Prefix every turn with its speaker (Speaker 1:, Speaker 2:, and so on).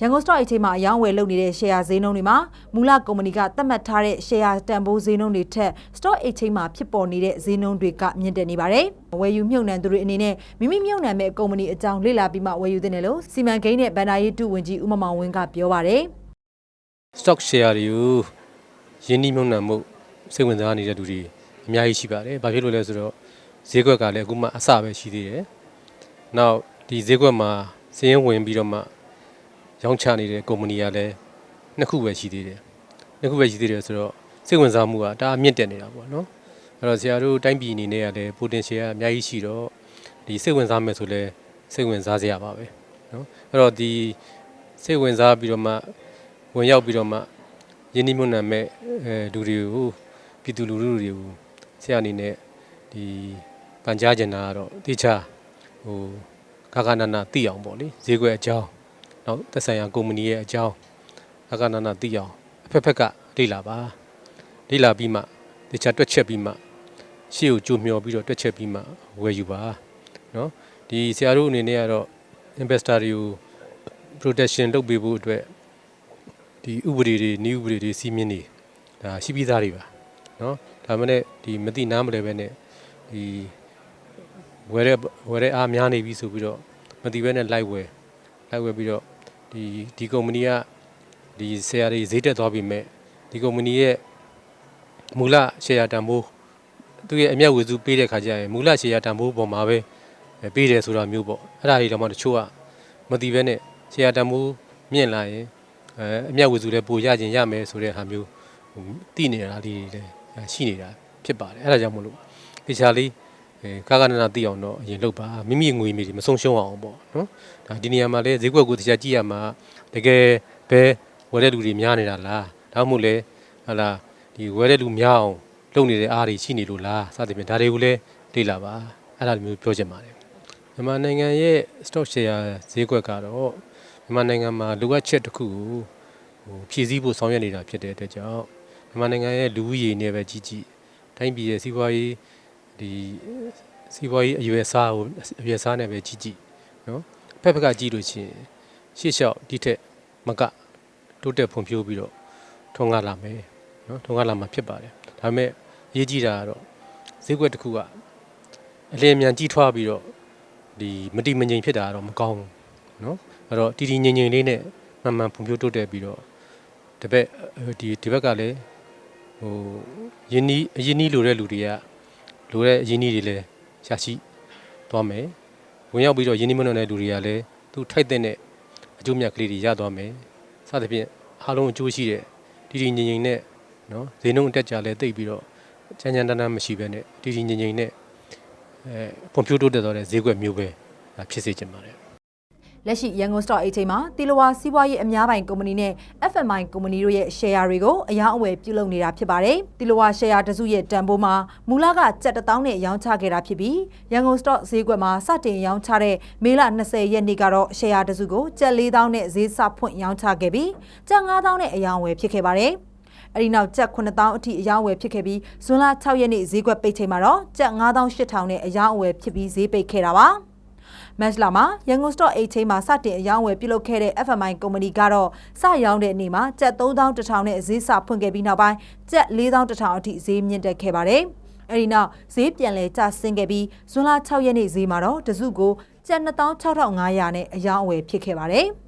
Speaker 1: ရန်ကုန် stock exchange မှာအယောင်းဝယ်လုပ်နေတဲ့ share ဈေးနှုန်းတွေမှာမူလကုမ္ပဏီကသတ်မှတ်ထားတဲ့ share တန်ဖိုးဈေးနှုန်းတွေထက် stock exchange မှာဖြစ်ပေါ်နေတဲ့ဈေးနှုန်းတွေကမြင့်တက်နေပါတယ်။ဝယ်ယူမြုပ်နှံသူတွေအနေနဲ့မိမိမြုပ်နှံမဲ့ကုမ္ပဏီအကြောင်းလေ့လာပြီးမှဝယ်ယူသင့်တယ်လို့စီမံကိန်းနဲ့ဗန်ဒါရေးတုဝန်ကြီးဦးမမောင်ဝင်းကပြောပါတယ်
Speaker 2: stock share တွေကိုရင်းနှီးမြှုပ်နှံမှုစိတ်ဝင်စားနေတဲ့လူတွေအများကြီးရှိပါတယ်။ဘာဖြစ်လို့လဲဆိုတော့ဈေးကွက်ကလည်းအခုမှအစပဲရှိသေးတယ်။နောက်ဒီဈေးကွက်မှာစည်ရင်ဝင်ပြီးတော့မှ ရောင်းချနေတဲ့ကုမ္ပဏီကလည်းနှစ်ခုပဲရှိသေးတယ်။နှစ်ခုပဲရှိသေးတယ်ဆိုတော့စိတ်ဝင်စားမှုကတအားမြင့်တက်နေတာပေါ့နော်။အဲ့တော့ဆရာတို့တိုင်းပြည်အနေနဲ့ကလည်း potential ကအများကြီးရှိတော့ဒီစိတ်ဝင်စားမယ်ဆိုလဲစိတ်ဝင်စားစရာပါပဲ။နော်။အဲ့တော့ဒီစိတ်ဝင်စားပြီးတော့မှဝင်ရောက်ပြီးတော့မှယင်းနှိမ့်နှံမဲ့အဲလူတွေကိုပြည်သူလူထုတွေကိုဆရာအနေနဲ့ဒီပန်ကြားကျင်တာကတော့တိချာဟိုခါခါနာနာသိအောင်ပေါ့လေဈေးကွက်အကြောင်း နောက်သက်ဆိုင်ရာကုမ္ပဏီရဲ့အကြောင်းအကနာနာသိအောင်အဖက်ဖက်ကလေ့လာပါလေ့လာပြီးမှတခြားတွက်ချက်ပြီးမှရှေ့ကိုကြိုမျှော်ပြီးတော့တွက်ချက်ပြီးမှဝယ်ယူပါနော်ဒီဆရာတို့အနေနဲ့ကတော့ investor တွေကို protection လုပ်ပေးဖို့အတွက်ဒီဥပဒေတွေနည်းဥပဒေတွေစီမင်းတွေဒါရှိပြီးသားတွေပါနော်ဒါမှလည်းဒီမသိနားမလဲပဲနဲ့ဒီဝယ်တဲ့ဝယ်တဲ့အားများနေပြီဆိုပြီးတော့မသိပဲနဲ့လိုက်ဝယ်လိုက်ဝယ်ပြီးတော့ ဒီဒီကုမ္ပဏီကဒီဆရာတွေဈေးတက်သွားပြီမဲ့ဒီကုမ္ပဏီရဲ့မူလရှယ်ယာတန်ဖိုးသူရဲ့အမျက်ဝေစုပေးတဲ့ခါကျရင်မူလရှယ်ယာတန်ဖိုးပေါ်မှာပဲပေးတယ်ဆိုတာမျိုးပေါ့အဲ့ဒါတွေတော့မှတချို့ကမတိပဲနဲ့ရှယ်ယာတန်ဖိုးမြင့်လာရင်အဲအမြတ်ဝေစုလည်းပိုရခြင်းရမယ်ဆိုတဲ့ဟာမျိုးဟိုသိနေတာလေးတွေလည်းရှိနေတာဖြစ်ပါတယ်အဲဒါကြောင့်မလို့တေချာလေးအဲ ကာကနနာသိအောင်တော့အရင်လုပ်ပါမိမိငွေမိတွေမဆုံးရှုံးအောင်ပေါ့နော်ဒါဒီနေရာမှာလည်းဈေးကွက်ကိုတေချာကြည့်ရမှာတကယ်ပဲဝယ်တဲ့လူတွေများနေတာလားဒါမှမဟုတ်လေဟာလာဒီဝယ်တဲ့လူများအောင်လုပ်နေတဲ့အားတွေရှိနေလို့လားစသဖြင့်ဒါတွေကိုလည်းလေ့လာပါအဲ့ဒါမျိုးပြောချင်ပါတယ်မြန်မာနိုင်ငံရဲ့ stock share ဈေးကွက်ကတော့မြန်မာနိုင်ငံမှာလိုအပ်ချက်တစ်ခုကိုဟိုဖြည့်ဆည်းဖို့ဆောင်ရွက်နေတာဖြစ်တဲ့အတွက်ကြောင့်မြန်မာနိုင်ငံရဲ့လူဦးရေနဲ့ပဲကြီးကြီးတိုင်းပြည်ရဲ့စီးပွားရေး ဒီစီးပွားရေးအရွယ်စားကိုအရွယ်စားနဲ့ပဲကြီးကြီးနော်ဖက်ဖက်ကကြည့်လို့ရှိရင်ရှေ့လျှောက်ဒီထက်မကတိုးတက်ဖွံ့ဖြိုးပြီးတော့ထုံးကားလာမယ်နော်ထုံးကားလာမှာဖြစ်ပါတယ်ဒါပေမဲ့အရေးကြီးတာကတော့ဈေးကွက်တစ်ခုကအလျင်အမြန်ကြီးထွားပြီးတော့ဒီမတိမငြိမ်ဖြစ်တာကတော့မကောင်းဘူးနော်အဲ့တော့တီတီငြိမ်ငြိမ်လေးနဲ့မှန်မှန်ဖွံ့ဖြိုးတိုးတက်ပြီးတော့ဒီဘက်ဒီဒီဘက်ကလည်းဟိုယင်းနီးအရင်နီးလိုတဲ့လူတွေက လိုတဲ့အရင်နီးတွေလည်းရှာရှိသွားမယ်ဝင်ရောက်ပြီးတော့ယင်းနီးမနှောတဲ့လူတွေကလည်းသူထိုက်တဲ့အကျိုးမြတ်ကလေးတွေရသွားမယ်စသဖြင့်အားလုံးအကျိုးရှိတဲ့တီတီငြိမ်ငြိမ်နဲ့နော်ဈေးနှုန်းအတက်ကြလဲတိတ်ပြီးတော့ချမ်းချမ်းတန်းတန်းမရှိဘဲနဲ့တီတီငြိမ်ငြိမ်နဲ့အဲဖွံ့ဖြိုးတိုးတက်သွားတဲ့ဈေးကွက်မျိုးပဲဖြစ်စေချင်ပါတယ်
Speaker 1: လက်ရှိရန်ကုန် stock exchange မှာတီလဝါစီးပွားရေးအများပိုင်ကုမ္ပဏီနဲ့ FMI ကုမ္ပဏီတို့ရဲ့ share တွေကိုအယောင်းအဝယ်ပြုလုပ်နေတာဖြစ်ပါတယ်။တီလဝါ share တစုရဲ့တန်ဖိုးမှာမူလကကျပ်1000နဲ့ရောင်းချခဲ့တာဖြစ်ပြီးရန်ကုန် stock ဈေးကွက်မှာစတင်ရောင်းချတဲ့မေလ20ရက်နေ့ကတော့ share တစုကိုကျပ်4000နဲ့ဈေးစဖွင့်ရောင်းချခဲ့ပြီးကျပ်9000နဲ့အယောင်းအဝယ်ဖြစ်ခဲ့ပါတယ်။အဲဒီနောက်ကျပ်9000အထိအယောင်းအဝယ်ဖြစ်ခဲ့ပြီးဇွန်လ6ရက်နေ့ဈေးကွက်ပိတ်ချိန်မှာတော့ကျပ်9800နဲ့အယောင်းအဝယ်ဖြစ်ပြီးဈေးပိတ်ခဲ့တာပါ။ မတ်လမှာရန်ကုန် stock exchange မှာစတင်အယောင်းဝယ်ပြုလုပ်ခဲ့တဲ့ FMI ကုမ္ပဏီကတော့စရောင်းတဲ့နေ့မှာကျပ်3100နဲ့ဈေးစဖွင့်ခဲ့ပြီးနောက်ပိုင်းကျပ်4100အထိဈေးမြင့်တက်ခဲ့ပါတယ်။အဲဒီနောက်ဈေးပြန်လည်ကျဆင်းခဲ့ပြီးဇွန်လ6ရက်နေ့ဈေးမှာတော့တစုကိုကျပ်26,500နဲ့အယောင်းအဝယ်ဖြစ်ခဲ့ပါတယ်။